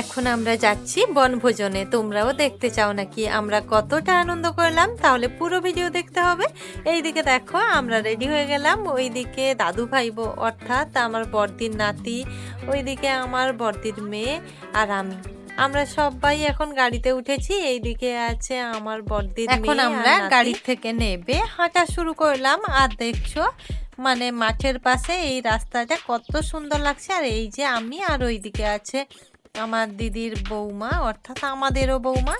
এখন আমরা যাচ্ছি বনভোজনে। তোমরাও দেখতে চাও নাকি? আমরা কতটা আনন্দ করলাম তাহলে পুরো ভিডিও দেখতে হবে। এইদিকে দেখো আমরা রেডি হয়ে গেলাম। ওইদিকে দাদু ভাইবো অর্থাৎ আমার বর্দির নাতি ওইদিকে আমার বর্দির মেয়ে আর আমি। আমরা সবাই এখন গাড়িতে উঠেছি এইদিকে আছে আমার বর্দির এখন আমরা গাড়ি থেকে নেবে হাঁটা শুরু করলাম। আর দেখছ মানে মাঠের পাশে এই রাস্তাটা কত সুন্দর লাগছে। আর এই যে আমি আর ওইদিকে আছে আমার দিদির বৌমা, অর্থাৎ আমাদেরও বৌমা।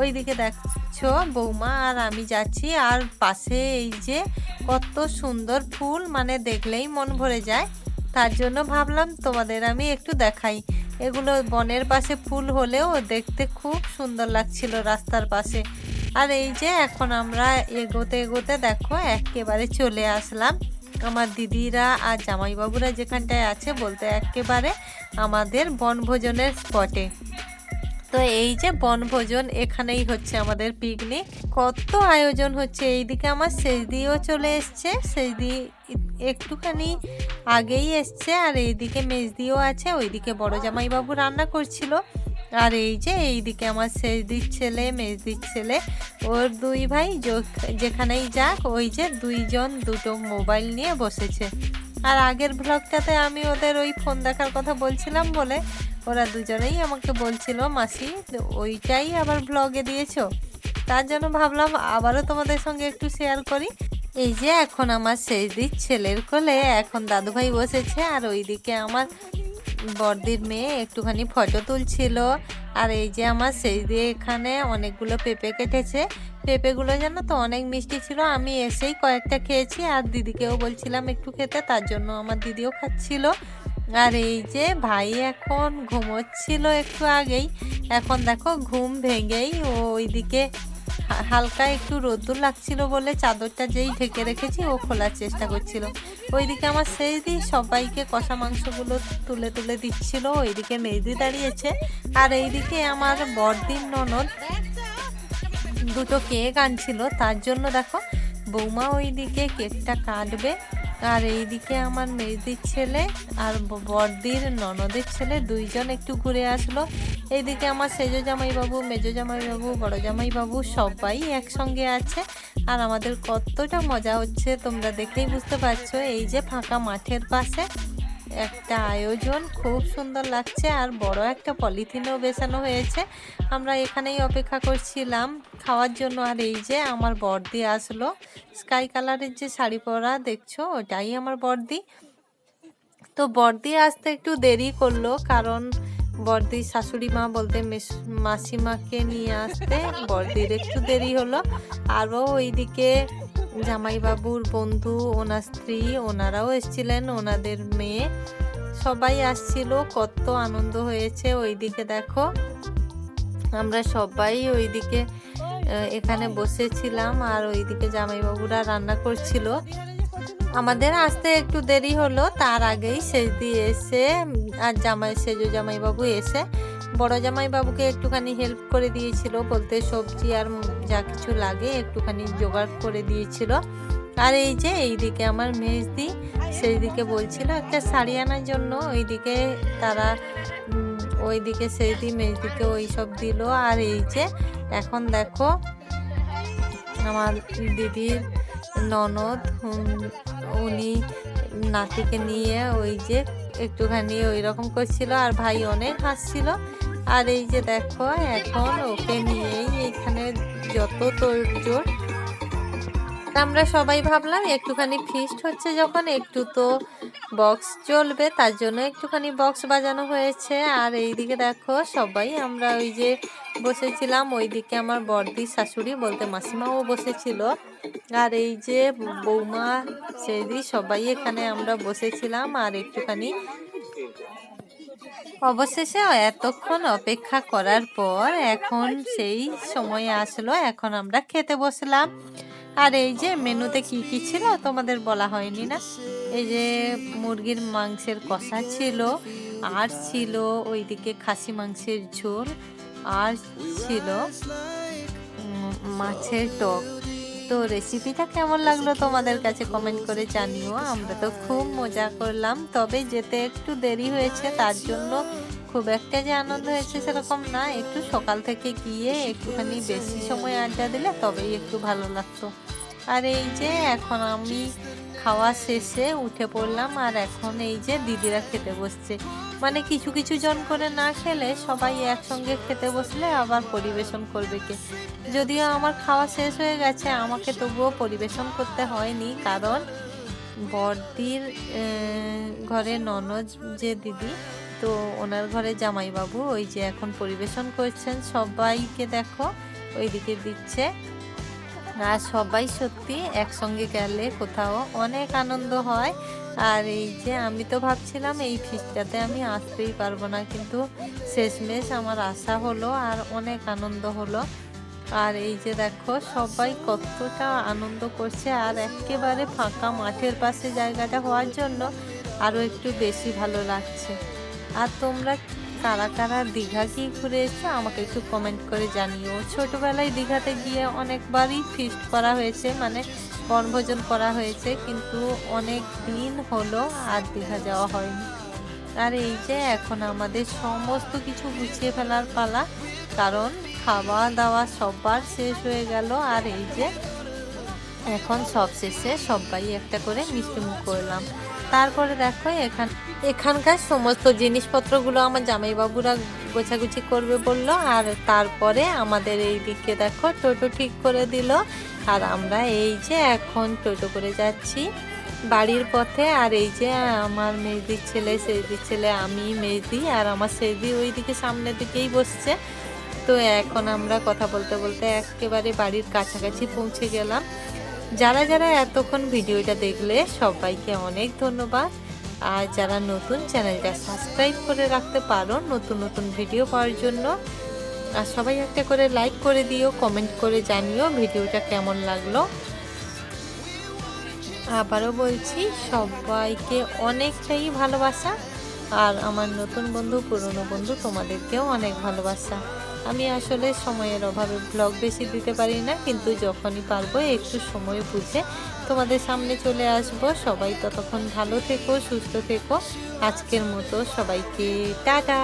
ওইদিকে দেখছ, বৌমা আর আমি যাচ্ছি। আর পাশে এই যে কত সুন্দর ফুল মানে দেখলেই মন ভরে যায়। তার জন্য ভাবলাম তোমাদের আমি একটু দেখাই। এগুলো বনের পাশে ফুল হলেও দেখতে খুব সুন্দর লাগছিল রাস্তার পাশে। আর এই যে এখন আমরা এগোতে এগোতে দেখো, একেবারে চলে আসলাম। আমার দিদিরা আর জামাইবাবুরা যেখানটায় আছে বলতে একেবারে আমাদের বনভোজনের স্পটে। তো এই যে বনভোজন এখানেই হচ্ছে আমাদের পিকনিক। কত আয়োজন হচ্ছে এইদিকে আমার সেজদিও চলে এসছে, সেজদি একটুখানি আগেই এসছে আর এইদিকে মেজদিও আছে, ওইদিকে বড় জামাইবাবু রান্না করছিল। আর এই যে এইদিকে আমার সেজদির ছেলে মেজদির ছেলে, ওর দুই ভাই যেখানেই যাক, ওই যে দুইজন দুটো মোবাইল নিয়ে বসেছে। আর আগের ব্লগটাতে আমি ওদের ওই ফোন দেখার কথা বলছিলাম বলে, ওরা দুজনেই আমাকে বলছিল, মাসি, ওইটাই আবার ব্লগে দিয়েছ? তার জন্য ভাবলাম আবারও তোমাদের সঙ্গে একটু শেয়ার করি। এই যে এখন আমার শেষদির ছেলের কোলে এখন দাদুভাই বসেছে, আর ওইদিকে আমার বর্দির মেয়ে একটুখানি ফটো তুলছিল। আর এই যে আমার সেই দিয়ে এখানে অনেকগুলো পেঁপে কেটেছে। পেঁপেগুলো যেন তো অনেক মিষ্টি ছিল। আমি এসেই কয়েকটা খেয়েছি আর দিদিকেও বলছিলাম একটু খেতে, তার জন্য আমার দিদিও খাচ্ছিল। আর এই যে ভাই এখন ঘুমোচ্ছিল একটু আগেই। এখন দেখো ঘুম ভেঙেই ওইদিকে হালকা একটু রোদ্দুর লাগছিল বলে চাদরটা যেই ঢেকে রেখেছি, ও খোলার চেষ্টা করছিল। ওইদিকে আমার সেই দিই সবাইকে কষা মাংসগুলো তুলে তুলে দিচ্ছিল, ওইদিকে মেহেদি দাঁড়িয়েছে। আর এইদিকে আমার বড়দিন ননদ দুটো কেক আনছিল, তার জন্য দেখো বৌমা ওইদিকে কেকটা কাটবে, আর এইদিকে আমার মেয়েদির ছেলে আর বড়দির ননদের ছেলে দুইজন একটু ঘুরে আসলো। এইদিকে আমার সেজো জামাইবাবু, মেজো জামাইবাবু, বড় জামাইবাবু সবাই একসঙ্গে আছে। আর আমাদের কতটা মজা হচ্ছে, তোমরা দেখলেই বুঝতে পারছ। এই যে ফাঁকা মাঠের পাশে একটা আয়োজন, খুব সুন্দর লাগছে। আর বড় একটা পলিথিনও বেছানো হয়েছে। আমরা এখানেই অপেক্ষা করছিলাম খাওয়ার জন্য। আর এই যে আমার বর্দি আসলো। স্কাই কালারের যে শাড়ি পরা, দেখছ? ওটাই আমার বর্দি। তো বর্দি আসতে একটু দেরি করল, কারণ বর্দি শাশুড়ি মা বলতে মেস- মাসিমাকে নিয়ে আসতে। বর্দির একটু দেরি হলো। আরও ওইদিকে জামাইবাবুর বন্ধু, ওনার স্ত্রী, ওনারাও এসেছিলেন, ওনাদের মেয়ে। সবাই আসছিল, কত আনন্দ হয়েছে ওইদিকে দেখো। আমরা সবাই ওইদিকে এখানে বসেছিলাম আর ওইদিকে জামাইবাবুরা রান্না করছিল। আমাদের আসতে একটু দেরি হলো, তার আগেই দিয়ে এসে আর জামাই, সেজো জামাইবাবু এসে, বড় জামাইবাবুকে একটুখানি হেল্প করে দিয়েছিল, বলতে সবজি আর যা কিছু লাগে একটুখানি জোগাড় করে দিয়েছিল। আর এই যে, এইদিকে আমার মেজদি সেই দিকে বলছিল, একটা শাড়ি আনার জন্য। ওইদিকে তারা ওইদিকে সেই দি মেজদিকে ওই সব দিল। আর এই যে, এখন দেখো, আমার দিদির ননদ উনি নাতিকে নিয়ে ওই যে একটুখানি ওই রকম করছিল আর ভাই অনেক হাসছিল। আর এই যে দেখো, এখন ওকে নিয়েই এখানে যত তোর তা আমরা সবাই ভাবলাম, একটুখানি ফিস্ট হচ্ছে যখন, একটু তো বক্স চলবে, তার জন্য একটুখানি বক্স বাজানো হয়েছে। আর এইদিকে দেখো, সবাই আমরা ওই যে বসেছিলাম, ওইদিকে আমার বড়দি শাশুড়ি বলতে মাসিমাও বসেছিল। আর এই যে বৌমা, সেদি, সবাই এখানে আমরা বসেছিলাম, আর একটুখানি অবশেষে এতক্ষণ অপেক্ষা করার পর এখন সেই সময় আসলো, এখন আমরা খেতে বসলাম। আর এই যে মেনুতে কি কি ছিল তোমাদের বলা হয়নি না? এই যে মুরগির মাংসের কষা ছিল, আর ছিল ওইদিকে খাসি মাংসের ঝোল, আর ছিল মাছের টক। তো রেসিপিটা কেমন লাগল তোমাদের কাছে কমেন্ট করে জানিও। আমরা তো খুব মজা করলাম, তবে যেতে একটু দেরি হয়েছে, তার জন্য খুব একটা যে আনন্দ হয়েছে সেরকম না। একটু সকাল থেকে গিয়ে একটুখানি বেশি সময় আড্ডা দিলে তবেই একটু ভালো লাগতো। আর এই যে এখন আমি খাওয়া শেষে উঠে পড়লাম আর এখন এই যে দিদিরা খেতে বসছে। মানে কিছু কিছু জন করে না খেলে সবাই একসঙ্গে খেতে বসলে আবার পরিবেশন করবে কে? যদিও আমার খাওয়া শেষ হয়ে গেছে আমাকে তবুও পরিবেশন করতে হয়নি। কারণ বড়দির আহ, ঘরে ননদ যে দিদি তো ওনার ঘরে জামাইবাবু ওই যে এখন পরিবেশন করছেন, সবাইকে দেখো ওইদিকে দিচ্ছে। আর সবাই সত্যি একসঙ্গে গেলে কোথাও অনেক আনন্দ হয়। আর এই যে আমি তো ভাবছিলাম এই ফিস্টটাতে আমি আসতেই পারব না, কিন্তু শেষমেশ আমার আশা হলো আর অনেক আনন্দ হলো। আর এই যে দেখো সবাই কতটা আনন্দ করছে, আর একেবারে ফাঁকা মাঠের পাশে জায়গাটা হওয়ার জন্য আরও একটু বেশি ভালো লাগছে। আর তোমরা কারা কারা দীঘা কি ঘুরে এসছো আমাকে একটু কমেন্ট করে জানিও। ছোটবেলায় দীঘাতে গিয়ে অনেকবারই ফিস্ট করা হয়েছে মানে বনভোজন করা হয়েছে, কিন্তু অনেক দিন হলো আর দীঘা যাওয়া হয়নি। আর এই যে এখন আমাদের সমস্ত কিছু গুছিয়ে ফেলার পালা, কারণ খাওয়া দাওয়া সবার শেষ হয়ে গেল, আর এই যে এখন সব শেষে সবাই একটা করে মিষ্টি মুখ করলাম। তারপরে দেখো এখান, এখানকার সমস্ত জিনিসপত্রগুলো আমার জামাইবাবুরা গোছাগুছি করবে বলল, আর তারপরে আমাদের এই দিকে দেখো টোটো ঠিক করে দিল। আর আমরা এই যে এখন টোটো করে যাচ্ছি বাড়ির পথে, আর এই যে আমার মেজদির ছেলে সেইদির ছেলে, আমি মেজদি আর আমার সেইদি ওই দিকে সামনের দিকেই বসছে। তো এখন আমরা কথা বলতে বলতে একেবারে বাড়ির কাছাকাছি পৌঁছে গেলাম। যারা যারা এতক্ষণ ভিডিওটা দেখলে সবাইকে অনেক ধন্যবাদ। আর যারা নতুন চ্যানেলটা সাবস্ক্রাইব করে রাখতে পারো নতুন নতুন ভিডিও পাওয়ার জন্য। আর সবাই একটা করে লাইক করে দিও, কমেন্ট করে জানিও ভিডিওটা কেমন লাগল। আবারও বলছি, সবাইকে অনেকটাই ভালোবাসা। আর আমার নতুন বন্ধু, পুরনো বন্ধু তোমাদেরকেও অনেক ভালোবাসা। আমি আসলে সময়ের অভাবে ব্লগ বেশি দিতে পারি না, কিন্তু যখনই পারব একটু সময় বুঝে তোমাদের সামনে চলে আসব। সবাই ততক্ষণ ভালো থেকো, সুস্থ থেকো। আজকের মতো সবাইকে টাটা!